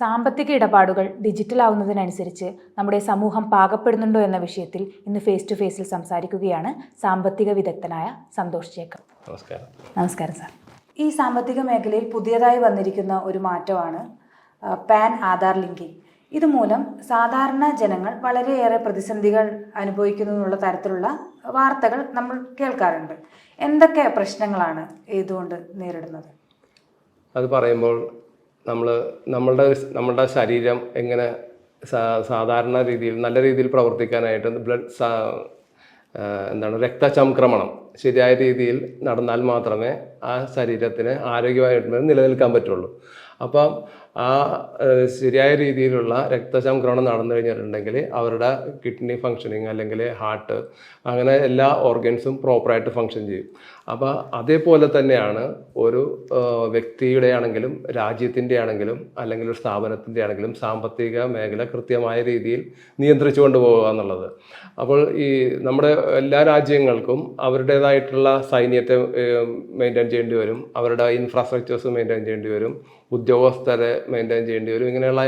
സാമ്പത്തിക ഇടപാടുകൾ ഡിജിറ്റൽ ആവുന്നതിനനുസരിച്ച് നമ്മുടെ സമൂഹം പാകപ്പെടുന്നുണ്ടോ എന്ന വിഷയത്തിൽ ഇന്ന് ഫേസ് ടു ഫേസിൽ സംസാരിക്കുകയാണ് സാമ്പത്തിക വിദഗ്ധനായ സന്തോഷ് ജേക്കബ് നമസ്കാരം. നമസ്കാരം സാർ ഈ സാമ്പത്തിക മേഖലയിൽ പുതിയതായി വന്നിരിക്കുന്ന ഒരു മാറ്റമാണ് പാൻ ആധാർ ലിങ്കിങ് ഇതുമൂലം സാധാരണ ജനങ്ങൾ വളരെയേറെ പ്രതിസന്ധികൾ അനുഭവിക്കുന്നു എന്നുള്ള തരത്തിലുള്ള വാർത്തകൾ നമ്മൾ കേൾക്കാറുണ്ട്. എന്തൊക്കെ പ്രശ്നങ്ങളാണ് ഇതുകൊണ്ട് നേരിടുന്നത്? അത് പറയുമ്പോൾ നമ്മൾ നമ്മളുടെ നമ്മളുടെ ശരീരം എങ്ങനെ സാധാരണ രീതിയിൽ നല്ല രീതിയിൽ പ്രവർത്തിക്കാനായിട്ട് ബ്ലഡ് എന്താണ് രക്തചംക്രമണം ശരിയായ രീതിയിൽ നടന്നാൽ മാത്രമേ ആ ശരീരത്തിന് ആരോഗ്യമായിട്ട് നിലനിൽക്കാൻ പറ്റുള്ളൂ. അപ്പം ആ ശരിയായ രീതിയിലുള്ള രക്തചംക്രമണം നടന്നു കഴിഞ്ഞിട്ടുണ്ടെങ്കിൽ അവരുടെ കിഡ്നി ഫങ്ഷനിങ് അല്ലെങ്കിൽ ഹാർട്ട് അങ്ങനെ എല്ലാ ഓർഗൻസും പ്രോപ്പറായിട്ട് ഫങ്ഷൻ ചെയ്യും. അപ്പോൾ അതേപോലെ തന്നെയാണ് ഒരു വ്യക്തിയുടെ ആണെങ്കിലും രാജ്യത്തിന്റെ ആണെങ്കിലും അല്ലെങ്കിൽ ഒരു സ്ഥാപനത്തിന്റെ ആണെങ്കിലും സാമ്പത്തിക മേഖല കൃത്യമായ രീതിയിൽ നിയന്ത്രിച്ചു കൊണ്ടുപോകുക എന്നുള്ളത്. അപ്പോൾ ഈ നമ്മുടെ എല്ലാ രാജ്യങ്ങൾക്കും അവരുടേതായിട്ടുള്ള സൈന്യത്തെ മെയിന്റെയിൻ ചെയ്യേണ്ടി വരും. അവരുടെ ഇൻഫ്രാസ്ട്രക്ചേഴ്സ് മെയിന്റെയിൻ ചെയ്യേണ്ടി വരും. ഉദ്യോഗസ്ഥരെ മെയിന്റെയിൻ ചെയ്യേണ്ടി വരും. ഇങ്ങനെയുള്ള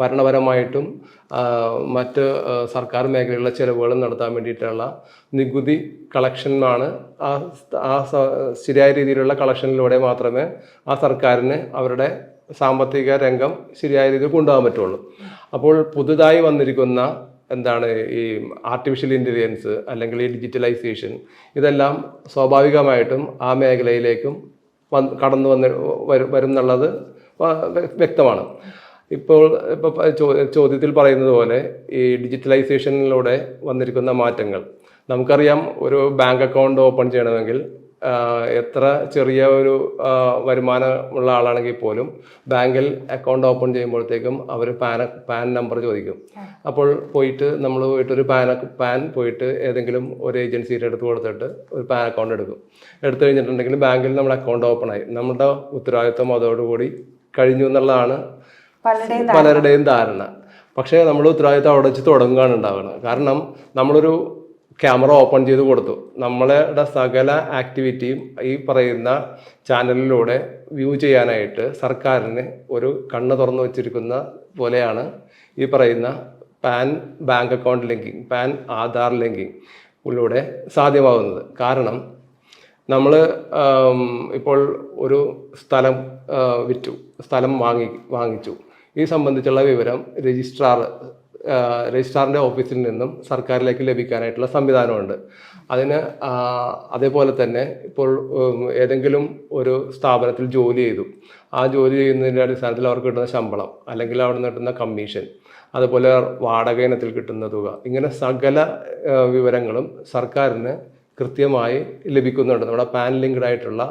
ഭരണപരമായിട്ടും മറ്റ് സർക്കാർ മേഖലയിലുള്ള ചിലവുകൾ നടത്താൻ വേണ്ടിയിട്ടുള്ള നികുതി കളക്ഷനാണ് ആ ആ ശരിയായ രീതിയിലുള്ള കളക്ഷനിലൂടെ മാത്രമേ ആ സർക്കാരിന് അവരുടെ സാമ്പത്തിക രംഗം ശരിയായ രീതിയിൽ കൊണ്ടുപോകാൻ പറ്റുള്ളൂ. അപ്പോൾ പുതുതായി വന്നിരിക്കുന്ന എന്താണ് ഈ ആർട്ടിഫിഷ്യൽ ഇന്റലിജൻസ് അല്ലെങ്കിൽ ഈ ഡിജിറ്റലൈസേഷൻ ഇതെല്ലാം സ്വാഭാവികമായിട്ടും ആ മേഖലയിലേക്കും വന്ന് കടന്നു വന്ന് വരും എന്നുള്ളത് വ്യക്തമാണ്. ഇപ്പോൾ ഇപ്പോൾ ചോദ്യത്തിൽ പറയുന്നത് പോലെ ഈ ഡിജിറ്റലൈസേഷനിലൂടെ വന്നിരിക്കുന്ന മാറ്റങ്ങൾ. നമുക്കറിയാം ഒരു ബാങ്ക് അക്കൗണ്ട് ഓപ്പൺ ചെയ്യണമെങ്കിൽ എത്ര ചെറിയ ഒരു വരുമാനമുള്ള ആളാണെങ്കിൽ പോലും ബാങ്കിൽ അക്കൗണ്ട് ഓപ്പൺ ചെയ്യുമ്പോഴത്തേക്കും അവർ പാൻ പാൻ നമ്പർ ചോദിക്കും. അപ്പോൾ പോയിട്ട് നമ്മൾ പോയിട്ട് ഒരു പാൻ പാൻ പോയിട്ട് ഏതെങ്കിലും ഒരു ഏജൻസിയുടെ അടുത്ത് കൊടുത്തിട്ട് ഒരു പാൻ അക്കൗണ്ട് എടുക്കും. എടുത്തു കഴിഞ്ഞിട്ടുണ്ടെങ്കിൽ ബാങ്കിൽ നമ്മൾ അക്കൗണ്ട് ഓപ്പൺ ആയി. നമ്മുടെ ഉത്തരവാദിത്വം അതോടുകൂടി കഴിഞ്ഞു എന്നുള്ളതാണ് പലരുടെയും പലരുടെയും ധാരണ. പക്ഷേ നമ്മൾ ഉത്തരവാദിത്വം അവിടെ വെച്ച് തുടങ്ങുകയാണ് ഉണ്ടാവുന്നത്. കാരണം നമ്മളൊരു ക്യാമറ ഓപ്പൺ ചെയ്ത് കൊടുത്തു. നമ്മളുടെ സകല ആക്ടിവിറ്റിയും ഈ പറയുന്ന ചാനലിലൂടെ വ്യൂ ചെയ്യാനായിട്ട് സർക്കാരിന് ഒരു കണ്ണ് തുറന്നു വച്ചിരിക്കുന്ന പോലെയാണ് ഈ പറയുന്ന PAN bank account linking PAN Aadhaar linking ഉള്ളിലൂടെ സാധ്യമാകുന്നത്. കാരണം നമ്മൾ ഇപ്പോൾ ഒരു സ്ഥലം വിറ്റു സ്ഥലം വാങ്ങി വാങ്ങിച്ചു. ഈ സംബന്ധിച്ചുള്ള വിവരം രജിസ്ട്രാർ രജിസ്ട്രാറിന്റെ ഓഫീസിൽ നിന്നും സർക്കാരിലേക്ക് ലഭിക്കാനായിട്ടുള്ള സംവിധാനമുണ്ട്. അതിന് അതേപോലെ തന്നെ ഇപ്പോൾ ഏതെങ്കിലും ഒരു സ്ഥാപനത്തിൽ ജോലി ചെയ്തു. ആ ജോലി ചെയ്യുന്നതിന്റെ അടിസ്ഥാനത്തിൽ അവർക്ക് കിട്ടുന്ന ശമ്പളം അല്ലെങ്കിൽ അവിടെ നിന്ന് കിട്ടുന്ന കമ്മീഷൻ അതുപോലെ വാടക ഇനത്തിൽ കിട്ടുന്ന തുക ഇങ്ങനെ സകല വിവരങ്ങളും സർക്കാരിന് കൃത്യമായി ലഭിക്കുന്നുണ്ട്. നമ്മുടെ പാൻ ലിങ്ക്ഡ് ആയിട്ടുള്ള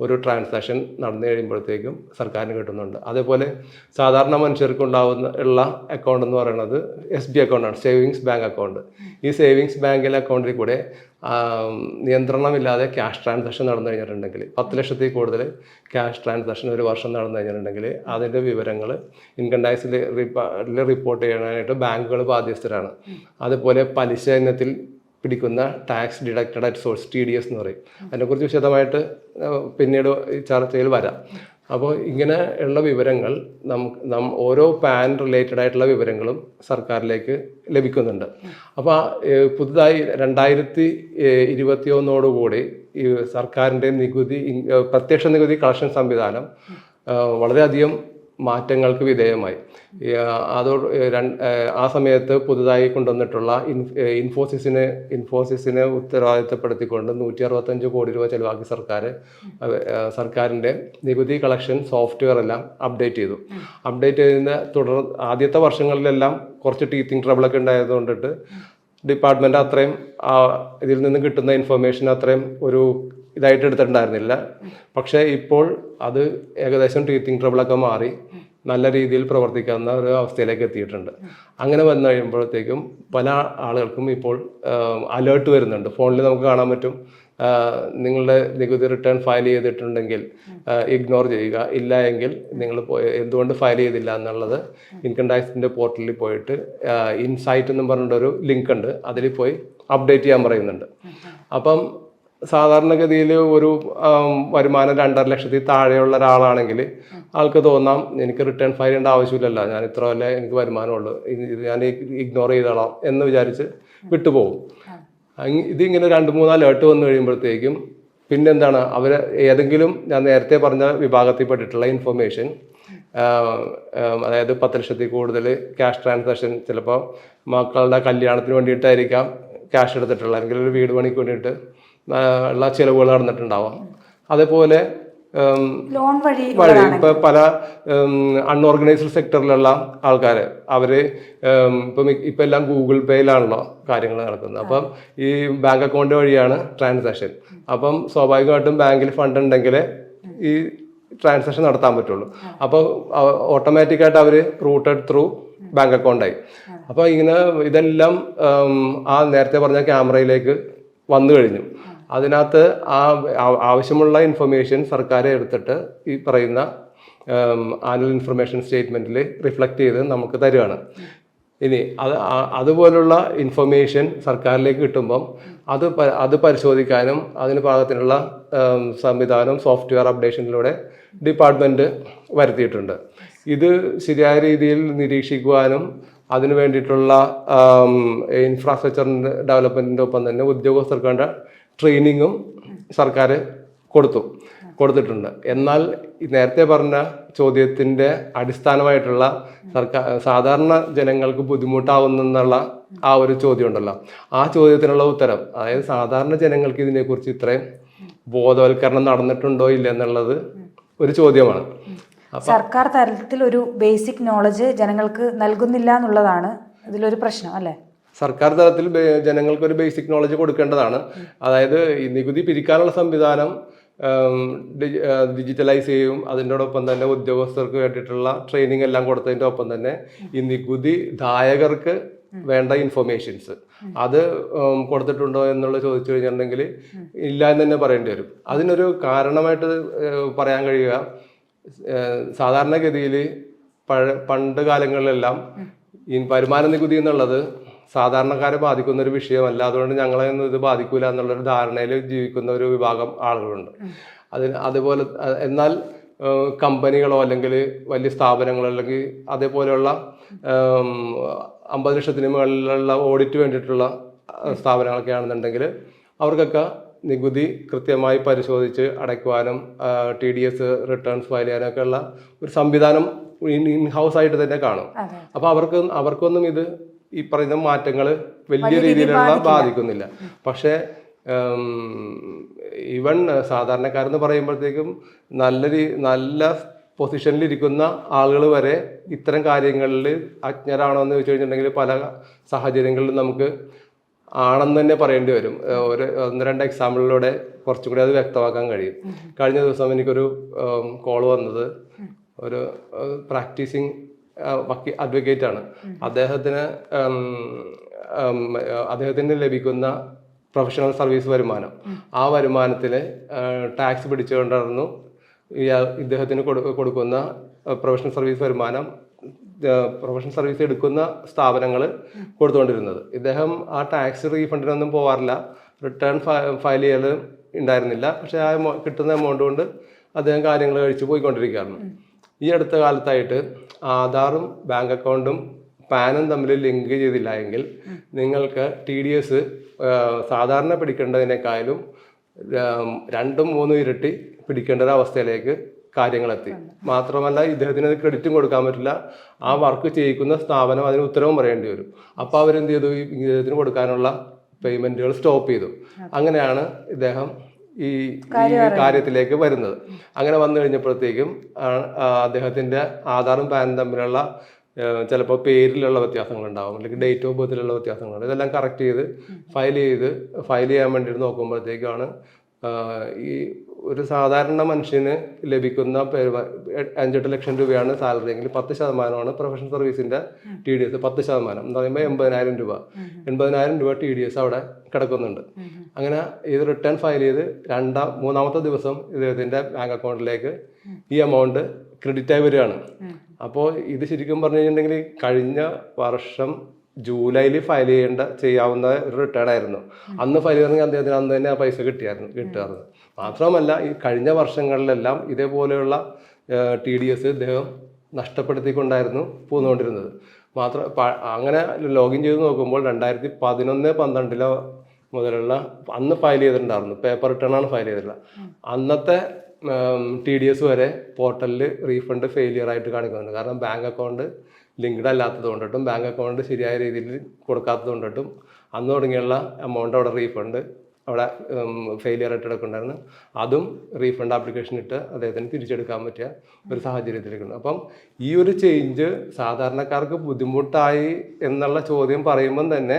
ഒരു ട്രാൻസാക്ഷൻ നടന്നു കഴിയുമ്പോഴത്തേക്കും സർക്കാരിന് കിട്ടുന്നുണ്ട്. അതേപോലെ സാധാരണ മനുഷ്യർക്ക് ഉണ്ടാകുന്ന ഉള്ള അക്കൗണ്ട് എന്ന് പറയുന്നത് എസ് ബി അക്കൗണ്ടാണ് സേവിങ്സ് ബാങ്ക് അക്കൗണ്ട് ഈ സേവിങ്സ് ബാങ്കിലെ അക്കൗണ്ടിൽ കൂടെ നിയന്ത്രണമില്ലാതെ ക്യാഷ് ട്രാൻസാക്ഷൻ നടന്നു കഴിഞ്ഞിട്ടുണ്ടെങ്കിൽ പത്ത് ലക്ഷത്തിൽ കൂടുതൽ ക്യാഷ് ട്രാൻസാക്ഷൻ ഒരു വർഷം നടന്നു കഴിഞ്ഞിട്ടുണ്ടെങ്കിൽ അതിന്റെ വിവരങ്ങൾ ഇൻകം ടാക്സിൽ റിപ്പോർട്ട് ചെയ്യാനായിട്ട് ബാങ്കുകൾ ബാധ്യസ്ഥരാണ്. അതുപോലെ പലിശ ഇനത്തിൽ പിടിക്കുന്ന tax deducted at source T D S എന്ന് പറയും. അതിനെക്കുറിച്ച് വിശദമായിട്ട് പിന്നീട് ചർച്ചയിൽ വരാം. അപ്പോൾ ഇങ്ങനെ ഉള്ള വിവരങ്ങൾ നമുക്ക് നം ഓരോ പാൻ റിലേറ്റഡ് ആയിട്ടുള്ള വിവരങ്ങളും സർക്കാരിലേക്ക് ലഭിക്കുന്നുണ്ട്. അപ്പോൾ പുതുതായി രണ്ടായിരത്തി ഇരുപത്തി ഒന്നോടുകൂടി ഈ സർക്കാരിന്റെ നികുതി പ്രത്യക്ഷ നികുതി കളക്ഷൻ സംവിധാനം വളരെയധികം മാറ്റങ്ങൾക്ക് വിധേയമായി. അതോ ആ, സമയത്ത് പുതുതായി കൊണ്ടുവന്നിട്ടുള്ള ഇൻഫോസിസിനെ ഇൻഫോസിസിനെ ഉത്തരവാദിത്തപ്പെടുത്തിക്കൊണ്ട് നൂറ്റി അറുപത്തഞ്ച് കോടി രൂപ ചെലവാക്കി സർക്കാർ സർക്കാരിന്റെ നികുതി കളക്ഷൻ സോഫ്റ്റ്വെയർ എല്ലാം അപ്ഡേറ്റ് ചെയ്തു. അപ്ഡേറ്റ് ചെയ്യുന്ന തുടർ ആദ്യത്തെ വർഷങ്ങളിലെല്ലാം കുറച്ച് ടീത്തിങ് ട്രബിളൊക്കെ ഉണ്ടായതുകൊണ്ടിട്ട് ഡിപ്പാർട്ട്മെന്റ് അത്രയും ഇതിൽ നിന്ന് കിട്ടുന്ന ഇൻഫർമേഷൻ അത്രയും ഒരു ഇതായിട്ട് എടുത്തിട്ടുണ്ടായിരുന്നില്ല. പക്ഷേ ഇപ്പോൾ അത് ഏകദേശം ടീത്തിങ് ട്രബിളൊക്കെ മാറി നല്ല രീതിയിൽ പ്രവർത്തിക്കാവുന്ന ഒരു അവസ്ഥയിലേക്ക് എത്തിയിട്ടുണ്ട്. അങ്ങനെ വന്നു കഴിയുമ്പോഴത്തേക്കും പല ആളുകൾക്കും ഇപ്പോൾ അലേർട്ട് വരുന്നുണ്ട്. ഫോണിൽ നമുക്ക് കാണാൻ പറ്റും. നിങ്ങളുടെ നികുതി റിട്ടേൺ ഫയൽ ചെയ്തിട്ടുണ്ടെങ്കിൽ ഇഗ്നോർ ചെയ്യുക. ഇല്ല എങ്കിൽ നിങ്ങൾ എന്തുകൊണ്ട് ഫയൽ ചെയ്തില്ല എന്നുള്ളത് ഇൻകം ടാക്സിന്റെ പോർട്ടലിൽ പോയിട്ട് ഇൻസൈറ്റ് എന്നും പറഞ്ഞിട്ടൊരു ലിങ്ക് ഉണ്ട്. അതിൽ പോയി അപ്ഡേറ്റ് ചെയ്യാൻ പറയുന്നുണ്ട്. അപ്പം സാധാരണഗതിയിൽ ഒരു വരുമാനം രണ്ടര ലക്ഷത്തിൽ താഴെയുള്ള ഒരാളാണെങ്കിൽ ആൾക്ക് തോന്നാം എനിക്ക് റിട്ടേൺ ഫയൽ ചെയ്യേണ്ട ആവശ്യമില്ലല്ലോ. ഞാൻ ഇത്ര വല്ല എനിക്ക് വരുമാനമുള്ളൂ. ഇത് ഞാൻ ഇഗ്നോർ ചെയ്തോളാം എന്ന് വിചാരിച്ച് വിട്ടുപോകും. ഇതിങ്ങനെ രണ്ട് മൂന്ന് അലേർട്ട് വന്നു കഴിയുമ്പോഴത്തേക്കും പിന്നെന്താണ്? അവർ ഏതെങ്കിലും ഞാൻ നേരത്തെ പറഞ്ഞ വിഭാഗത്തിൽപ്പെട്ടിട്ടുള്ള ഇൻഫർമേഷൻ അതായത് പത്ത് ലക്ഷത്തിൽ കൂടുതൽ ക്യാഷ് ട്രാൻസാക്ഷൻ ചിലപ്പോൾ മക്കളുടെ കല്യാണത്തിന് വേണ്ടിയിട്ടായിരിക്കാം ക്യാഷ് എടുത്തിട്ടുള്ളത് അല്ലെങ്കിൽ ഒരു വീട് പണിക്ക് വേണ്ടിയിട്ട് ഉള്ള ചിലവുകൾ നടന്നിട്ടുണ്ടാവാം. അതേപോലെ ലോൺ വഴി വഴി ഇപ്പൊ പല അൺഓർഗനൈസ്ഡ് സെക്ടറിലുള്ള ആൾക്കാർ അവർ ഇപ്പൊ ഇപ്പൊ എല്ലാം ഗൂഗിൾ പേയിലാണല്ലോ കാര്യങ്ങൾ നടക്കുന്നത്. അപ്പം ഈ ബാങ്ക് അക്കൗണ്ട് വഴിയാണ് ട്രാൻസാക്ഷൻ. അപ്പം സ്വാഭാവികമായിട്ടും ബാങ്കിൽ ഫണ്ട് ഉണ്ടെങ്കിൽ ഈ ട്രാൻസാക്ഷൻ നടത്താൻ പറ്റുള്ളൂ. അപ്പോൾ ഓട്ടോമാറ്റിക് ആയിട്ട് അവർ റൂട്ടഡ് ത്രൂ ബാങ്ക് അക്കൗണ്ടായി. അപ്പൊ ഇങ്ങനെ ഇതെല്ലാം ആ നേരത്തെ പറഞ്ഞ ക്യാമറയിലേക്ക് വന്നു കഴിഞ്ഞു. അതിനകത്ത് ആ ആവശ്യമുള്ള ഇൻഫർമേഷൻ സർക്കാർ എടുത്തിട്ട് ഈ പറയുന്ന ആനുവൽ ഇൻഫർമേഷൻ സ്റ്റേറ്റ്മെന്റിൽ റിഫ്ലക്ട് ചെയ്ത് നമുക്ക് തരുവാണ്. ഇനി അത് അതുപോലുള്ള ഇൻഫർമേഷൻ സർക്കാരിലേക്ക് കിട്ടുമ്പം അത് അത് പരിശോധിക്കാനും അതിന് പാകത്തിനുള്ള സംവിധാനം സോഫ്റ്റ്വെയർ അപ്ഡേഷനിലൂടെ ഡിപ്പാർട്ട്മെന്റ് വരുത്തിയിട്ടുണ്ട്. ഇത് ശരിയായ രീതിയിൽ നിരീക്ഷിക്കുവാനും അതിനു വേണ്ടിയിട്ടുള്ള ഇൻഫ്രാസ്ട്രക്ചറിന്റെ ഡെവലപ്മെന്റിന്റെ ഒപ്പം തന്നെ ഉദ്യോഗസ്ഥർക്ക് വേണ്ട ട്രെയിനിങ്ങും സർക്കാർ കൊടുത്തു കൊടുത്തിട്ടുണ്ട്. എന്നാൽ നേരത്തെ പറഞ്ഞ ചോദ്യത്തിന്റെ അടിസ്ഥാനമായിട്ടുള്ള സർക്കാർ സാധാരണ ജനങ്ങൾക്ക് ബുദ്ധിമുട്ടാവുന്നെന്നുള്ള ആ ഒരു ചോദ്യം ഉണ്ടല്ലോ ആ ചോദ്യത്തിനുള്ള ഉത്തരം അതായത് സാധാരണ ജനങ്ങൾക്ക് ഇതിനെക്കുറിച്ച് ഇത്രയും ബോധവൽക്കരണം നടന്നിട്ടുണ്ടോ ഇല്ല എന്നുള്ളത് ഒരു ചോദ്യമാണ്. സർക്കാർ തലത്തിൽ ഒരു ബേസിക് നോളജ് ജനങ്ങൾക്ക് നൽകുന്നില്ല എന്നുള്ളതാണ് ഇതിലൊരു പ്രശ്നം അല്ലേ? സർക്കാർ തലത്തിൽ ജനങ്ങൾക്ക് ഒരു ബേസിക് നോളജ് കൊടുക്കേണ്ടതാണ്. അതായത് നികുതി പിരിക്കാനുള്ള സംവിധാനം ഡിജിറ്റലൈസ് ചെയ്യും. അതിനോടൊപ്പം തന്നെ ഉദ്യോഗസ്ഥർക്ക് വേണ്ടിയിട്ടുള്ള ട്രെയിനിങ് എല്ലാം കൊടുത്തതിന്റെ ഒപ്പം തന്നെ ഈ നികുതി ദായകർക്ക് വേണ്ട ഇൻഫർമേഷൻസ് അത് കൊടുത്തിട്ടുണ്ടോ എന്നുള്ള ചോദിച്ചു കഴിഞ്ഞിട്ടുണ്ടെങ്കിൽ ഇല്ല എന്ന് തന്നെ പറയേണ്ടി വരും. അതിനൊരു കാരണമായിട്ട് പറയാൻ കഴിയുക. സാധാരണഗതിയിൽ പഴ പണ്ട് കാലങ്ങളിലെല്ലാം ഈ വരുമാന നികുതി എന്നുള്ളത് സാധാരണക്കാരെ ബാധിക്കുന്ന ഒരു വിഷയമല്ല. അതുകൊണ്ട് ഞങ്ങളെ ഒന്നും ഇത് ബാധിക്കൂല എന്നുള്ളൊരു ധാരണയിൽ ജീവിക്കുന്ന ഒരു വിഭാഗം ആളുകളുണ്ട്. അതിന് അതുപോലെ എന്നാൽ കമ്പനികളോ അല്ലെങ്കിൽ വലിയ സ്ഥാപനങ്ങളോ അല്ലെങ്കിൽ അതേപോലെയുള്ള അമ്പത് ലക്ഷത്തിന് മുകളിലുള്ള ഓഡിറ്റ് വേണ്ടിയിട്ടുള്ള സ്ഥാപനങ്ങളൊക്കെ ആണെന്നുണ്ടെങ്കിൽ അവർക്കൊക്കെ നികുതി കൃത്യമായി പരിശോധിച്ച് അടയ്ക്കുവാനും T D S returns file ചെയ്യാനൊക്കെ ഉള്ള ഒരു സംവിധാനം ഇൻ ഹൗസ് ആയിട്ട് തന്നെ കാണും. അപ്പോൾ അപ്പൊ അവർക്ക് അവർക്കൊന്നും ഇത് ഈ പറയുന്ന മാറ്റങ്ങൾ വലിയ രീതിയിലുള്ള ബാധിക്കുന്നില്ല. പക്ഷേ ഈവൺ സാധാരണക്കാരെന്ന് പറയുമ്പോഴത്തേക്കും നല്ല നല്ല പൊസിഷനിൽ ഇരിക്കുന്ന ആളുകൾ വരെ ഇത്തരം കാര്യങ്ങളിൽ അജ്ഞരാണോ എന്ന് ചോദിച്ചു കഴിഞ്ഞിട്ടുണ്ടെങ്കിൽ പല സാഹചര്യങ്ങളിലും നമുക്ക് ആണെന്ന് തന്നെ പറയേണ്ടി വരും. ഒരു ഒന്ന് രണ്ട് എക്സാമ്പിളിലൂടെ കുറച്ചും കൂടി അത് വ്യക്തമാക്കാൻ കഴിയും. കഴിഞ്ഞ ദിവസം എനിക്കൊരു കോൾ വന്നത്. ഒരു പ്രാക്ടീസിങ് വക്കി അഡ്വക്കേറ്റ് ആണ്. അദ്ദേഹത്തിന് അദ്ദേഹത്തിന് ലഭിക്കുന്ന പ്രൊഫഷണൽ സർവീസ് വരുമാനം. ആ വരുമാനത്തിൽ ടാക്സ് പിടിച്ചുകൊണ്ടായിരുന്നു ഇദ്ദേഹത്തിന് കൊടുക്കുന്ന പ്രൊഫഷണൽ സർവീസ് വരുമാനം പ്രൊഫഷണൽ സർവീസ് എടുക്കുന്ന സ്ഥാപനങ്ങൾ കൊടുത്തുകൊണ്ടിരുന്നത്. ഇദ്ദേഹം ആ ടാക്സ് റീഫണ്ടിനൊന്നും പോവാറില്ല. റിട്ടേൺ ഫയൽ ചെയ്യൽ ഉണ്ടായിരുന്നില്ല പക്ഷേ ആ കിട്ടുന്ന എമൗണ്ട് കൊണ്ട് അദ്ദേഹം കാര്യങ്ങൾ കഴിച്ച് പോയിക്കൊണ്ടിരിക്കുകയായിരുന്നു ഈ അടുത്ത കാലത്തായിട്ട് ആധാറും ബാങ്ക് അക്കൗണ്ടും പാനും തമ്മിൽ ലിങ്ക് ചെയ്തില്ല എങ്കിൽ നിങ്ങൾക്ക് ടി ഡി എസ് സാധാരണ പിടിക്കേണ്ടതിനേക്കാളും രണ്ടും മൂന്നും ഇരട്ടി പിടിക്കേണ്ട ഒരു അവസ്ഥയിലേക്ക് കാര്യങ്ങളെത്തി. മാത്രമല്ല ഇദ്ദേഹത്തിന് അത് ക്രെഡിറ്റും കൊടുക്കാൻ പറ്റില്ല. ആ വർക്ക് ചെയ്യിക്കുന്ന സ്ഥാപനം അതിന് ഉത്തരവും പറയേണ്ടി വരും. അപ്പോൾ അവരെന്ത് ചെയ്തു? ഈ ഇദ്ദേഹത്തിന് കൊടുക്കാനുള്ള പേയ്മെന്റുകൾ സ്റ്റോപ്പ് ചെയ്തു. അങ്ങനെയാണ് ഇദ്ദേഹം ഈ കാര്യത്തിലേക്ക് വരുന്നത്. അങ്ങനെ വന്നു കഴിഞ്ഞപ്പോഴത്തേക്കും അദ്ദേഹത്തിന്റെ ആധാറും പാനും തമ്മിലുള്ള ചിലപ്പോൾ പേരിലുള്ള വ്യത്യാസങ്ങൾ ഉണ്ടാവും അല്ലെങ്കിൽ ഡേറ്റ് ഓഫ് ബർത്തിലുള്ള വ്യത്യാസങ്ങൾ ഇതെല്ലാം കറക്റ്റ് ചെയ്ത് ഫയൽ ചെയ്ത് ഫയൽ ചെയ്യാൻ വേണ്ടിയിട്ട് നോക്കുമ്പോഴത്തേക്കാണ് ഈ ഒരു സാധാരണ മനുഷ്യന് ലഭിക്കുന്ന അഞ്ചെട്ട് ലക്ഷം രൂപയാണ് സാലറി എങ്കിൽ പത്ത് ശതമാനമാണ് പ്രൊഫഷണൽ സർവീസിന്റെ ടി ഡി എസ് പത്ത് ശതമാനം. എന്ന് പറയുമ്പോൾ എൺപതിനായിരം രൂപ. എൺപതിനായിരം രൂപ ടി ഡി എസ് അവിടെ കിടക്കുന്നുണ്ട്. അങ്ങനെ ഇത് റിട്ടേൺ ഫയൽ ചെയ്ത് രണ്ടാം മൂന്നാമത്തെ ദിവസം ഇദ്ദേഹത്തിന്റെ ബാങ്ക് അക്കൗണ്ടിലേക്ക് ഈ എമൗണ്ട് ക്രെഡിറ്റ് ആയി വരികയാണ്. അപ്പോൾ ഇത് ശരിക്കും പറഞ്ഞു കഴിഞ്ഞിട്ടുണ്ടെങ്കിൽ കഴിഞ്ഞ വർഷം ജൂലൈയിൽ ഫയൽ ചെയ്യേണ്ട ചെയ്യാവുന്ന ഒരു റിട്ടേൺ ആയിരുന്നു. അന്ന് ഫയൽ ചെയ്തെങ്കിൽ അദ്ദേഹത്തിന് അന്ന് തന്നെ ആ പൈസ കിട്ടിയായിരുന്നു കിട്ടുമായിരുന്നു. മാത്രമല്ല ഈ കഴിഞ്ഞ വർഷങ്ങളിലെല്ലാം ഇതേപോലെയുള്ള ടി ഡി എസ് ഇദ്ദേഹം നഷ്ടപ്പെടുത്തിക്കൊണ്ടായിരുന്നു പോന്നുകൊണ്ടിരുന്നത്. മാത്രം അങ്ങനെ ലോഗിൻ ചെയ്ത് നോക്കുമ്പോൾ രണ്ടായിരത്തി പതിനൊന്ന് പന്ത്രണ്ടിലോ മുതലുള്ള അന്ന് ഫയൽ ചെയ്തിട്ടുണ്ടായിരുന്നു. പേപ്പർ റിട്ടേൺ ആണ് ഫയൽ ചെയ്തിട്ടുള്ളത് അന്നത്തെ ടി ഡി എസ് വരെ പോർട്ടലിൽ റീഫണ്ട് ഫെയിലിയർ ആയിട്ട് കാണിക്കുന്നുണ്ട്. കാരണം ബാങ്ക് അക്കൗണ്ട് ലിങ്ക്ഡ് അല്ലാത്തത് കൊണ്ടിട്ടും ബാങ്ക് അക്കൗണ്ട് ശരിയായ രീതിയിൽ കൊടുക്കാത്തത് കൊണ്ടിട്ടും അന്ന് തുടങ്ങിയുള്ള എമൗണ്ട് അവിടെ റീഫണ്ട് അവിടെ ഫെയിലിയർ ആയിട്ട് കിടക്കുന്നുണ്ടായിരുന്നു. അതും റീഫണ്ട് ആപ്ലിക്കേഷൻ ഇട്ട് അദ്ദേഹത്തിന് തിരിച്ചെടുക്കാൻ പറ്റിയ ഒരു സാഹചര്യത്തിലേക്കുണ്ട് അപ്പം ഈ ഒരു ചേഞ്ച് സാധാരണക്കാർക്ക് ബുദ്ധിമുട്ടായി എന്നുള്ള ചോദ്യം പറയുമ്പം തന്നെ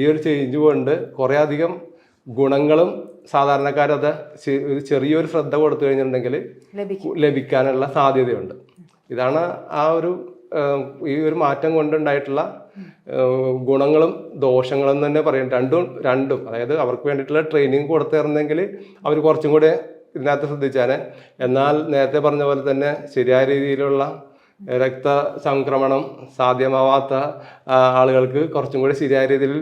ഈ ഒരു ചേഞ്ച് കൊണ്ട് കുറേ അധികം ഗുണങ്ങളും സാധാരണക്കാരത് ചെറിയൊരു ശ്രദ്ധ കൊടുത്തു കഴിഞ്ഞിട്ടുണ്ടെങ്കിൽ ലഭിക്കാനുള്ള സാധ്യതയുണ്ട്. ഇതാണ് ആ ഒരു ഈ ഒരു മാറ്റം കൊണ്ടുണ്ടായിട്ടുള്ള ഗുണങ്ങളും ദോഷങ്ങളും തന്നെ പറയും. രണ്ടും രണ്ടും. അതായത് അവർക്ക് വേണ്ടിയിട്ടുള്ള ട്രെയിനിങ് കൊടുത്തിരുന്നെങ്കിൽ അവർ കുറച്ചും കൂടെ ഇതിനകത്ത് ശ്രദ്ധിച്ചാണ് എന്നാൽ നേരത്തെ പറഞ്ഞ പോലെ തന്നെ ശരിയായ രീതിയിലുള്ള രക്ത സംക്രമണം സാധ്യമാവാത്ത ആളുകൾക്ക് കുറച്ചും കൂടി ശരിയായ രീതിയിൽ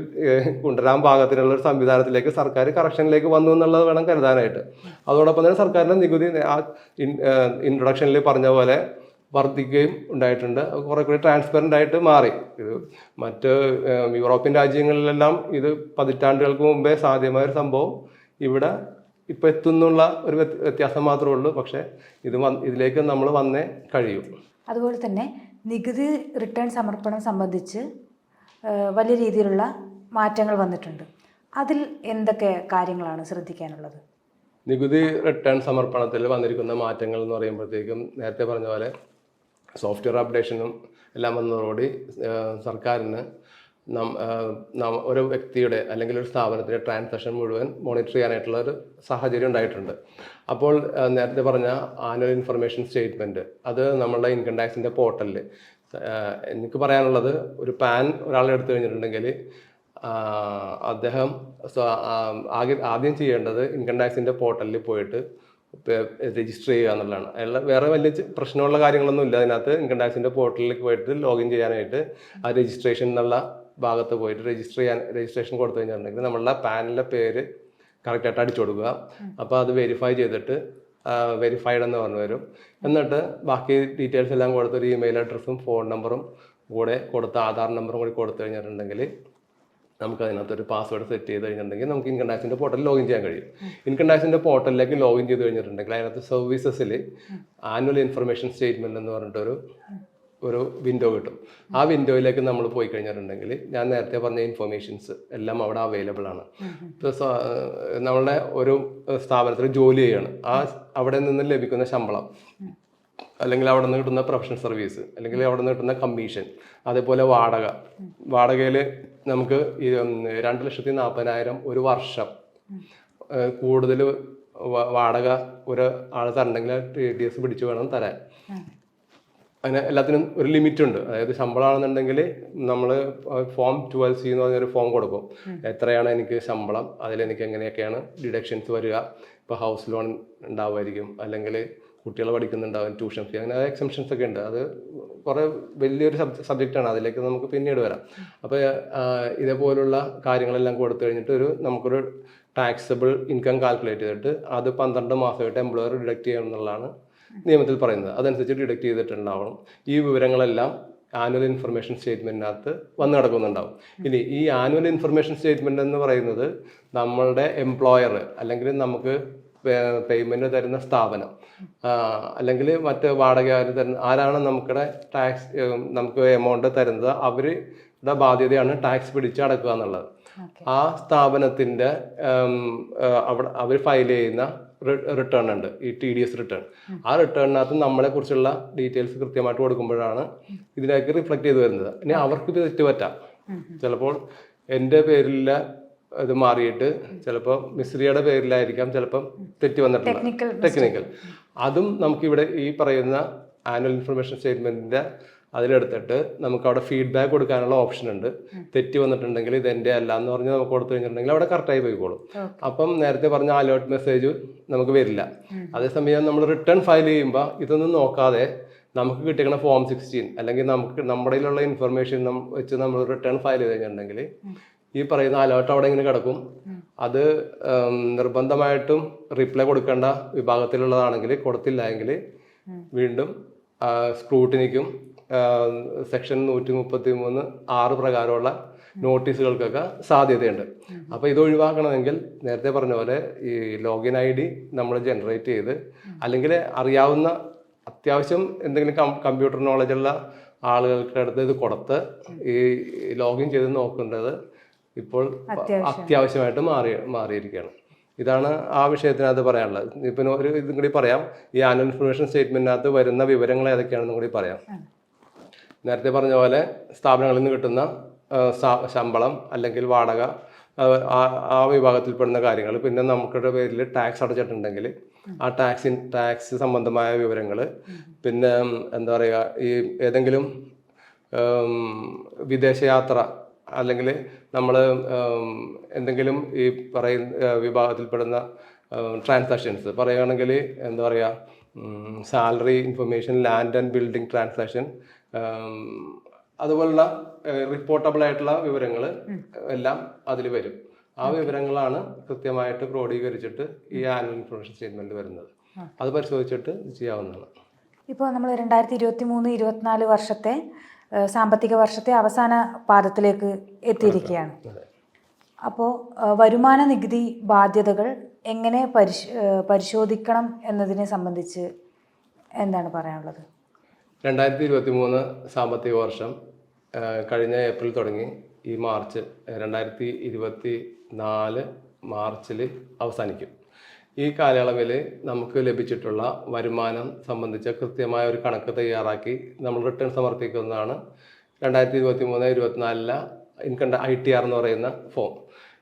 കൊണ്ടുവരാൻ പാകത്തിനുള്ള ഒരു സംവിധാനത്തിലേക്ക് സർക്കാർ കറക്ഷനിലേക്ക് വന്നു എന്നുള്ളത് വേണം കരുതാനായിട്ട്. അതോടൊപ്പം തന്നെ സർക്കാരിന്റെ നികുതി ഇൻട്രൊഡക്ഷനിൽ പറഞ്ഞ പോലെ വർദ്ധിക്കുകയും ഉണ്ടായിട്ടുണ്ട്. കുറെ കൂടി ട്രാൻസ്പെറന്റ് ആയിട്ട് മാറി. ഇത് മറ്റ് യൂറോപ്യൻ രാജ്യങ്ങളിലെല്ലാം ഇത് പതിറ്റാണ്ടുകൾക്ക് മുമ്പേ സാധ്യമായ ഒരു സംഭവം. ഇവിടെ ഇപ്പോൾ എത്തുന്നുള്ള ഒരു വ്യത്യാസം മാത്രമേ ഉള്ളൂ. പക്ഷേ ഇത് ഇതിലേക്ക് നമ്മൾ വന്നേ കഴിയൂ. അതുപോലെ തന്നെ നികുതി റിട്ടേൺ സമർപ്പണം സംബന്ധിച്ച് വലിയ രീതിയിലുള്ള മാറ്റങ്ങൾ വന്നിട്ടുണ്ട്. അതിൽ എന്തൊക്കെ കാര്യങ്ങളാണ് ശ്രദ്ധിക്കാനുള്ളത്? നികുതി റിട്ടേൺ സമർപ്പണത്തിൽ വന്നിരിക്കുന്ന മാറ്റങ്ങൾ എന്ന് പറയുമ്പോഴത്തേക്കും നേരത്തെ പറഞ്ഞ പോലെ സോഫ്റ്റ്വെയർ അപ്ഡേഷനും എല്ലാം വന്നതോടുകൂടി സർക്കാരിന് നം ഒരു വ്യക്തിയുടെ അല്ലെങ്കിൽ ഒരു സ്ഥാപനത്തിന്റെ ട്രാൻസാക്ഷൻ മുഴുവൻ മോണിറ്റർ ചെയ്യാനായിട്ടുള്ള ഒരു സാഹചര്യം ഉണ്ടായിട്ടുണ്ട്. അപ്പോൾ നേരത്തെ പറഞ്ഞ ആനുവൽ ഇൻഫർമേഷൻ സ്റ്റേറ്റ്മെന്റ് അത് നമ്മളുടെ ഇൻകം ടാക്സിന്റെ പോർട്ടലിൽ എനിക്ക് പറയാനുള്ളത് ഒരു പാൻ ഒരാൾ എടുത്തു കഴിഞ്ഞിട്ടുണ്ടെങ്കിൽ അദ്ദേഹം ആദ്യം ചെയ്യേണ്ടത് ഇൻകം ടാക്സിന്റെ പോർട്ടലിൽ പോയിട്ട് രജിസ്റ്റർ ചെയ്യുക എന്നുള്ളതാണ്. അയാൾ വേറെ വലിയ പ്രശ്നമുള്ള കാര്യങ്ങളൊന്നും ഇല്ല. അതിനകത്ത് ഇൻകം ടാക്സിന്റെ പോർട്ടലിലേക്ക് പോയിട്ട് ലോഗിൻ ചെയ്യാനായിട്ട് ആ രജിസ്ട്രേഷൻ എന്നുള്ള ഭാഗത്ത് പോയിട്ട് രജിസ്റ്റർ ചെയ്യാൻ രജിസ്ട്രേഷൻ കൊടുത്തു കഴിഞ്ഞിട്ടുണ്ടെങ്കിൽ നമ്മളുടെ പാനിലെ പേര് കറക്റ്റായിട്ട് അടിച്ചു കൊടുക്കുക. അപ്പോൾ അത് വെരിഫൈ ചെയ്തിട്ട് വെരിഫൈഡ് എന്ന് പറഞ്ഞു വരും എന്നിട്ട് ബാക്കി ഡീറ്റെയിൽസ് എല്ലാം കൊടുത്ത് ഒരു ഇമെയിൽ അഡ്രസ്സും ഫോൺ നമ്പറും കൂടെ കൊടുത്ത് ആധാർ നമ്പറും കൂടി കൊടുത്തു കഴിഞ്ഞിട്ടുണ്ടെങ്കിൽ നമുക്ക് അതിനകത്തൊരു പാസ്വേഡ് സെറ്റ് ചെയ്ത് കഴിഞ്ഞിട്ടുണ്ടെങ്കിൽ നമുക്ക് ഇൻകം ടാക്സിന്റെ പോർട്ടലിൽ ലോഗിൻ ചെയ്യാൻ കഴിയും. ഇൻകം ടാക്സിന്റെ പോർട്ടലിലേക്ക് ലോഗിൻ ചെയ്ത് കഴിഞ്ഞിട്ടുണ്ടെങ്കിൽ അതിനകത്ത് സർവീസസിൽ ആനുവൽ ഇൻഫർമേഷൻ സ്റ്റേറ്റ്മെന്റ് എന്ന് പറഞ്ഞിട്ടൊരു ഒരു വിൻഡോ കിട്ടും. ആ വിൻഡോയിലേക്ക് നമ്മൾ പോയി കഴിഞ്ഞിട്ടുണ്ടെങ്കിൽ ഞാൻ നേരത്തെ പറഞ്ഞ ഇൻഫർമേഷൻസ് എല്ലാം അവിടെ അവൈലബിൾ ആണ്. നമ്മളുടെ ഒരു സ്ഥാപനത്തിൽ ജോലി ചെയ്യാണ്. ആ അവിടെ നിന്ന് ലഭിക്കുന്ന ശമ്പളം അല്ലെങ്കിൽ അവിടെ നിന്ന് കിട്ടുന്ന പ്രൊഫഷണൽ സർവീസ് അല്ലെങ്കിൽ അവിടെ നിന്ന് കിട്ടുന്ന കമ്മീഷൻ അതേപോലെ വാടക. വാടകയിൽ നമുക്ക് രണ്ട് ലക്ഷത്തി നാൽപ്പതിനായിരം ഒരു വർഷം. കൂടുതൽ വാടക ഒരു ആൾ തരണമെങ്കിൽ ടി ഡി എസ് പിടിച്ചു വേണം തരാൻ. അതിന് എല്ലാത്തിനും ഒരു ലിമിറ്റ് ഉണ്ട് അതായത് ശമ്പളമാണെന്നുണ്ടെങ്കിൽ നമ്മൾ ഫോം ട്വൽവ് സി എന്ന് പറഞ്ഞൊരു ഫോം കൊടുക്കും. എത്രയാണ് എനിക്ക് ശമ്പളം അതിൽ എനിക്ക് എങ്ങനെയൊക്കെയാണ് ഡിഡക്ഷൻസ് വരിക ഇപ്പോൾ ഹൗസ് ലോൺ ഉണ്ടാവുമായിരിക്കും അല്ലെങ്കിൽ കുട്ടികൾ പഠിക്കുന്നുണ്ടാവും ട്യൂഷൻ ഫീ അങ്ങനെ എക്സംഷൻസ് ഒക്കെ ഉണ്ട്. അത് കുറേ വലിയൊരു സബ്ജക്റ്റ് ആണ് അതിലേക്ക് നമുക്ക് പിന്നീട് വരാം. അപ്പോൾ ഇതേപോലുള്ള കാര്യങ്ങളെല്ലാം കൊടുത്തു കഴിഞ്ഞിട്ട് ഒരു നമുക്കൊരു ടാക്സബിൾ ഇൻകം കാൽക്കുലേറ്റ് ചെയ്തിട്ട് അത് പന്ത്രണ്ട് മാസമായിട്ട് എംപ്ലോയർ ഡിഡക്ട് ചെയ്യണം എന്നുള്ളതാണ് നിയമത്തിൽ പറയുന്നത്. അതനുസരിച്ച് ഡിഡക്ട് ചെയ്തിട്ടുണ്ടാവണം. ഈ വിവരങ്ങളെല്ലാം ആനുവൽ ഇൻഫർമേഷൻ സ്റ്റേറ്റ്മെന്റിനകത്ത് വന്ന് കിടക്കുന്നുണ്ടാവും. ഇനി ഈ ആനുവൽ ഇൻഫർമേഷൻ സ്റ്റേറ്റ്മെന്റ് എന്ന് പറയുന്നത് നമ്മളുടെ എംപ്ലോയർ അല്ലെങ്കിൽ നമുക്ക് പേയ്മെന്റ് തരുന്ന സ്ഥാപനം. അല്ലെങ്കിൽ മറ്റ് വാടക ആര് തരുന്ന ആരാണ് നമുക്കിടെ ടാക്സ് നമുക്ക് എമൗണ്ട് തരുന്നത് അവരുടെ ബാധ്യതയാണ് ടാക്സ് പിടിച്ചടക്കുക എന്നുള്ളത്. ആ സ്ഥാപനത്തിന്റെ അവിടെ അവർ ഫയൽ ചെയ്യുന്ന റിട്ടേൺ ഉണ്ട് ഈ ടി ഡി എസ് റിട്ടേൺ ആ റിട്ടേണിനകത്ത് നമ്മളെ കുറിച്ചുള്ള ഡീറ്റെയിൽസ് കൃത്യമായിട്ട് കൊടുക്കുമ്പോഴാണ് ഇതിലേക്ക് റിഫ്ലക്ട് ചെയ്ത് വരുന്നത്. ഇനി അവർക്ക് ഇത് തെറ്റ് ചിലപ്പോൾ എന്റെ പേരിലെ ഇത് മാറിയിട്ട് ചിലപ്പോൾ മിസ്രിയുടെ പേരിലായിരിക്കാം ചിലപ്പം തെറ്റി വന്നിട്ടുള്ള ടെക്നിക്കൽ അതും നമുക്കിവിടെ ഈ പറയുന്ന ആനുവൽ ഇൻഫർമേഷൻ സ്റ്റേറ്റ്മെന്റിന്റെ അതിലെടുത്തിട്ട് നമുക്ക് അവിടെ ഫീഡ്ബാക്ക് കൊടുക്കാനുള്ള ഓപ്ഷൻ ഉണ്ട്. തെറ്റി വന്നിട്ടുണ്ടെങ്കിൽ ഇത് എന്റെ അല്ല എന്ന് പറഞ്ഞ് നമുക്ക് കൊടുത്തു കഴിഞ്ഞിട്ടുണ്ടെങ്കിൽ അവിടെ കറക്റ്റായി പോയിക്കോളും. അപ്പം നേരത്തെ പറഞ്ഞ അലേർട്ട് മെസ്സേജ് നമുക്ക് വരില്ല. അതേസമയം നമ്മൾ റിട്ടേൺ ഫയൽ ചെയ്യുമ്പോൾ ഇതൊന്നും നോക്കാതെ നമുക്ക് കിട്ടിയിരിക്കുന്ന ഫോം സിക്സ്റ്റീൻ അല്ലെങ്കിൽ നമുക്ക് നമ്മുടെ ഇൻഫർമേഷൻ വെച്ച് നമ്മൾ റിട്ടേൺ ഫയൽ ചെയ്ത് കഴിഞ്ഞിട്ടുണ്ടെങ്കിൽ ഈ പറയുന്ന അലേർട്ട് അവിടെ ഇങ്ങനെ കിടക്കും. അത് നിർബന്ധമായിട്ടും റിപ്ലൈ കൊടുക്കേണ്ട വിഭാഗത്തിലുള്ളതാണെങ്കിൽ കൊടുത്തില്ല എങ്കിൽ വീണ്ടും സ്ക്രൂട്ടിനിക്കും സെക്ഷൻ നൂറ്റി മുപ്പത്തി മൂന്ന് ആറ് പ്രകാരമുള്ള നോട്ടീസുകൾക്കൊക്കെ സാധ്യതയുണ്ട്. അപ്പോൾ ഇത് ഒഴിവാക്കണമെങ്കിൽ നേരത്തെ പറഞ്ഞ പോലെ ഈ ലോഗിൻ ഐ ഡി നമ്മൾ ജനറേറ്റ് ചെയ്ത് അല്ലെങ്കിൽ അറിയാവുന്ന അത്യാവശ്യം എന്തെങ്കിലും കമ്പ്യൂട്ടർ നോളജുള്ള ആളുകൾക്ക് അടുത്ത് ഇത് കൊടുത്ത് ഈ ലോഗിൻ ചെയ്ത് നോക്കേണ്ടത് ഇപ്പോൾ അത്യാവശ്യമായിട്ട് മാറി മാറിയിരിക്കുകയാണ്. ഇതാണ് ആ വിഷയത്തിനകത്ത് പറയാനുള്ളത്. ഇപ്പം ഒരു ഇതും കൂടി പറയാം. ഈ ആനുവൽ ഇൻഫർമേഷൻ സ്റ്റേറ്റ്മെന്റിനകത്ത് വരുന്ന വിവരങ്ങൾ ഏതൊക്കെയാണെന്നും കൂടി പറയാം. നേരത്തെ പറഞ്ഞ പോലെ സ്ഥാപനങ്ങളിൽ നിന്ന് കിട്ടുന്ന ശമ്പളം അല്ലെങ്കിൽ വാടക ആ, വിഭാഗത്തിൽ പെടുന്ന വിഭാഗത്തിൽപ്പെടുന്ന കാര്യങ്ങൾ. പിന്നെ നമുക്കുടെ പേരിൽ ടാക്സ് അടച്ചിട്ടുണ്ടെങ്കിൽ ആ ടാക്സ് ടാക്സ് സംബന്ധമായ വിവരങ്ങൾ പിന്നെ എന്താ പറയുക ഈ ഏതെങ്കിലും വിദേശയാത്ര അല്ലെങ്കിൽ നമ്മൾ എന്തെങ്കിലും ഈ പറയുന്ന വിഭാഗത്തിൽപ്പെടുന്ന ട്രാൻസാക്ഷൻസ് പറയുകയാണെങ്കിൽ എന്താ പറയുക salary information land and building transaction അതുപോലുള്ള റിപ്പോർട്ടബിൾ ആയിട്ടുള്ള വിവരങ്ങൾ എല്ലാം അതിൽ വരും. ആ വിവരങ്ങളാണ് കൃത്യമായിട്ട് ക്രോഡീകരിച്ചിട്ട് ഈ ആനുവൽ ഇൻഫർമേഷൻ സ്റ്റേറ്റ്മെന്റ് വരുന്നത്. അത് പരിശോധിച്ചിട്ട് ചെയ്യാവുന്നതാണ്. ഇപ്പോൾ നമ്മൾ രണ്ടായിരത്തി ഇരുപത്തി മൂന്ന് ഇരുപത്തിനാല് വർഷത്തെ സാമ്പത്തിക വർഷത്തെ അവസാന പാദത്തിലേക്ക് എത്തിയിരിക്കുകയാണ്. അപ്പോൾ വരുമാന നികുതി ബാധ്യതകൾ എങ്ങനെ പരിശ് പരിശോധിക്കണം എന്നതിനെ സംബന്ധിച്ച് എന്താണ് പറയാനുള്ളത്? രണ്ടായിരത്തി ഇരുപത്തി മൂന്ന് സാമ്പത്തിക വർഷം കഴിഞ്ഞ ഏപ്രിൽ തുടങ്ങി ഈ മാർച്ച് രണ്ടായിരത്തി ഇരുപത്തി നാല് മാർച്ചിൽ അവസാനിക്കും. ഈ കാലയളവിൽ നമുക്ക് ലഭിച്ചിട്ടുള്ള വരുമാനം സംബന്ധിച്ച കൃത്യമായ ഒരു കണക്ക് തയ്യാറാക്കി നമ്മൾ റിട്ടേൺ സമർപ്പിക്കുന്നതാണ് രണ്ടായിരത്തി ഇരുപത്തി മൂന്ന് ഇരുപത്തിനാലിലെ ഇൻകം ഐ ടി ആർ എന്ന് പറയുന്ന ഫോം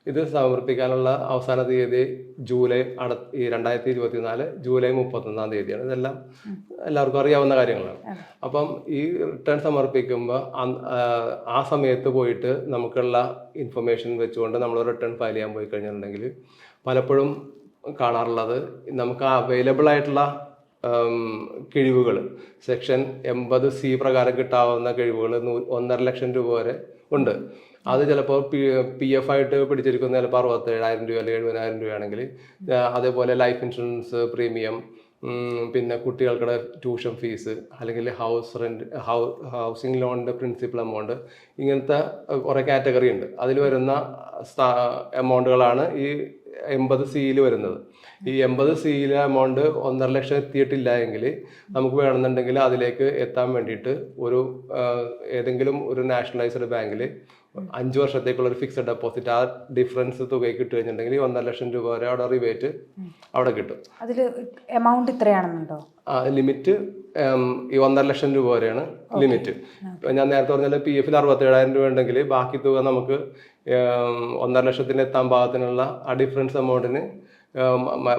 ഇത് സമർപ്പിക്കാനുള്ള അവസാന തീയതി ജൂലൈ അട ഈ രണ്ടായിരത്തി ഇരുപത്തി നാല് ജൂലൈ മുപ്പത്തൊന്നാം തീയതിയാണ്. ഇതെല്ലാം എല്ലാവർക്കും അറിയാവുന്ന കാര്യങ്ങളാണ്. അപ്പം ഈ റിട്ടേൺ സമർപ്പിക്കുമ്പോൾ ആ, ആ സമയത്ത് പോയിട്ട് നമുക്കുള്ള ഇൻഫർമേഷൻ വെച്ചുകൊണ്ട് നമ്മൾ റിട്ടേൺ ഫയൽ ചെയ്യാൻ പോയി കഴിഞ്ഞിട്ടുണ്ടെങ്കിൽ പലപ്പോഴും കാണാറുള്ളത്. നമുക്ക് അവൈലബിൾ ആയിട്ടുള്ള കിഴിവുകൾ സെക്ഷൻ എൺപത് സി പ്രകാരം കിട്ടാവുന്ന കിഴിവുകൾ ഒന്നര ലക്ഷം രൂപ വരെ ഉണ്ട്. അത് ചിലപ്പോൾ പി പി എഫ് ആയിട്ട് പിടിച്ചിരിക്കുന്ന ചിലപ്പോൾ അറുപത്തേഴായിരം രൂപ അല്ലെങ്കിൽ എഴുപതിനായിരം രൂപയാണെങ്കിൽ അതേപോലെ ലൈഫ് ഇൻഷുറൻസ് പ്രീമിയം പിന്നെ കുട്ടികൾക്കുടെ ട്യൂഷൻ ഫീസ് അല്ലെങ്കിൽ ഹൗസ് റെന്റ് ഹൗസിംഗ് ലോണിന്റെ പ്രിൻസിപ്പൽ എമൗണ്ട് ഇങ്ങനത്തെ കുറേ കാറ്റഗറി ഉണ്ട്. അതിൽ വരുന്ന എമൗണ്ടുകളാണ് ഈ എൺപത് സിയിൽ വരുന്നത്. ഈ എൺപത് സിയിലെ എമൗണ്ട് ഒന്നര ലക്ഷം എത്തിയിട്ടില്ല എങ്കിൽ നമുക്ക് വേണമെന്നുണ്ടെങ്കിൽ അതിലേക്ക് എത്താൻ വേണ്ടിയിട്ട് ഒരു ഏതെങ്കിലും ഒരു നാഷണലൈസ്ഡ് ബാങ്കിൽ അഞ്ച് വർഷത്തേക്കുള്ള ഒരു ഫിക്സഡ് ഡെപ്പോസിറ്റ് ആ ഡിഫറൻസ് തുകയ്ക്ക് കിട്ടി കഴിഞ്ഞിട്ടുണ്ടെങ്കിൽ ഒന്നര ലക്ഷം രൂപ വരെ അവിടെ റിബേറ്റ് അവിടെ കിട്ടും. അതിൽ എമൗണ്ട് ഇത്രയാണെന്നുണ്ടോ? ആ ലിമിറ്റ് ഈ ഒന്നര ലക്ഷം രൂപ വരെയാണ് ലിമിറ്റ് ഞാൻ നേരത്തെ പറഞ്ഞാൽ പി എഫിൽ അറുപത്തേഴായിരം രൂപ ഉണ്ടെങ്കിൽ ബാക്കി തുക നമുക്ക് ഒന്നര ലക്ഷത്തിന് എത്താൻ പാകത്തിനുള്ള ആ ഡിഫറൻസ് എമൗണ്ടിന്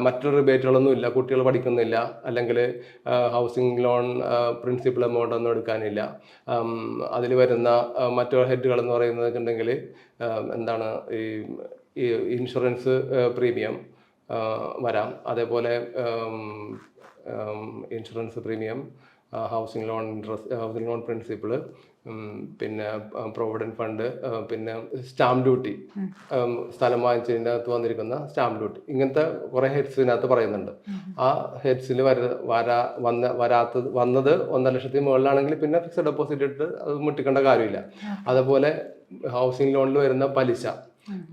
മറ്റൊരു റിബേറ്റുകളൊന്നും ഇല്ല. കുട്ടികൾ പഠിക്കുന്നില്ല. അല്ലെങ്കിൽ ഹൗസിംഗ് ലോൺ പ്രിൻസിപ്പൽ എമൗണ്ട് ഒന്നും എടുക്കാനില്ല. അതിൽ വരുന്ന മറ്റു ഹെഡുകൾ എന്ന് എന്താണ് ഈ ഇൻഷുറൻസ് പ്രീമിയം വരാം. അതേപോലെ insurance premium housing loan interest housing loan principal പിന്നെ പ്രൊവിഡന്റ് ഫണ്ട് പിന്നെ സ്റ്റാമ്പ് ഡ്യൂട്ടി സ്ഥലം വാങ്ങിച്ചതിന്റെ അകത്ത് വന്നിരിക്കുന്ന സ്റ്റാമ്പ് ഡ്യൂട്ടി ഇങ്ങനത്തെ കുറേ ഹെഡ്സ് ഇതിനകത്ത് പറയുന്നുണ്ട്. ആ ഹെഡ്സിൽ വര വരാ വന്ന വരാത്തത് വന്നത് ഒന്നര ലക്ഷത്തിന് മുകളിലാണെങ്കിൽ പിന്നെ ഫിക്സഡ് ഡെപ്പോസിറ്റ് ഇട്ട് അത് മുട്ടിക്കേണ്ട കാര്യമില്ല. അതുപോലെ ഹൗസിംഗ് ലോണിൽ വരുന്ന പലിശ.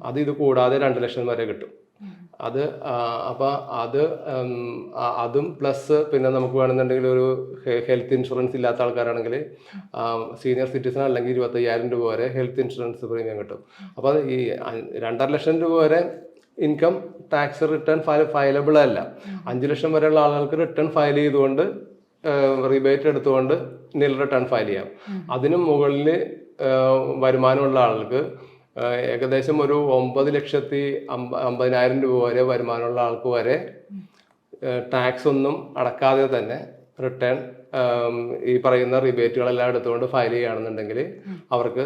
അത് ഇത് കൂടാതെ രണ്ട് ലക്ഷം വരെ കിട്ടും. അത് അപ്പോൾ അപ്പൊ അത് അതും പ്ലസ് പിന്നെ നമുക്ക് വേണമെന്നുണ്ടെങ്കിൽ ഒരു ഹെൽത്ത് ഇൻഷുറൻസ് ഇല്ലാത്ത ആൾക്കാരാണെങ്കിൽ സീനിയർ സിറ്റിസൺ അല്ലെങ്കിൽ ഇരുപത്തയ്യായിരം രൂപ വരെ ഹെൽത്ത് ഇൻഷുറൻസ് പ്രീമിയം കിട്ടും. അപ്പോൾ ഈ രണ്ടര ലക്ഷം രൂപ വരെ income tax return file fileable അല്ല. അഞ്ച് ലക്ഷം വരെയുള്ള ആളുകൾക്ക് റിട്ടേൺ ഫയൽ ചെയ്തുകൊണ്ട് റിബേറ്റ് എടുത്തുകൊണ്ട് നിൽ റിട്ടേൺ ഫയൽ ചെയ്യാം. അതിനും മുകളിൽ വരുമാനമുള്ള ആൾക്ക് ഏകദേശം ഒരു ഒമ്പത് ലക്ഷത്തി അമ്പ അമ്പതിനായിരം രൂപ വരെ വരുമാനമുള്ള ആൾക്ക് വരെ ടാക്സ് ഒന്നും അടക്കാതെ തന്നെ റിട്ടേൺ ഈ പറയുന്ന റിബേറ്റുകളെല്ലാം എടുത്തുകൊണ്ട് ഫയൽ ചെയ്യുകയാണെന്നുണ്ടെങ്കിൽ അവർക്ക്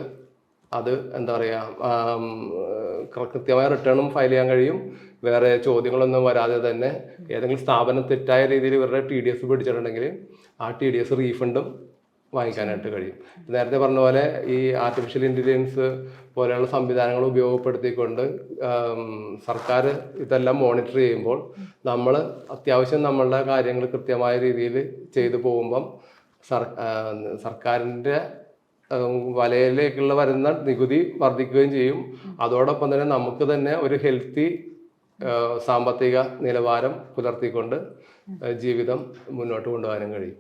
അത് എന്താ പറയുക കൃത്യമായ റിട്ടേണും ഫയൽ ചെയ്യാൻ കഴിയും. വേറെ ചോദ്യങ്ങളൊന്നും വരാതെ തന്നെ ഏതെങ്കിലും സ്ഥാപനം തെറ്റായ രീതിയിൽ ഇവരുടെ ടി ഡി എസ് പിടിച്ചിട്ടുണ്ടെങ്കിൽ ആ ടി ഡി എസ് റീഫണ്ടും വാങ്ങിക്കാനായിട്ട് കഴിയും. നേരത്തെ പറഞ്ഞ പോലെ ഈ ആർട്ടിഫിഷ്യൽ ഇന്റലിജൻസ് പോലെയുള്ള സംവിധാനങ്ങൾ ഉപയോഗപ്പെടുത്തിക്കൊണ്ട് സർക്കാർ ഇതെല്ലാം മോണിറ്റർ ചെയ്യുമ്പോൾ നമ്മൾ അത്യാവശ്യം നമ്മളുടെ കാര്യങ്ങൾ കൃത്യമായ രീതിയിൽ ചെയ്തു പോകുമ്പം സർക്കാരിന്റെ വലയിലേക്കുള്ള വരുന്ന നികുതി വർദ്ധിക്കുകയും ചെയ്യും. അതോടൊപ്പം തന്നെ നമുക്ക് തന്നെ ഒരു ഹെൽത്തി സാമ്പത്തിക നിലവാരം പുലർത്തിക്കൊണ്ട് ജീവിതം മുന്നോട്ട് കൊണ്ടുപോകാനും കഴിയും.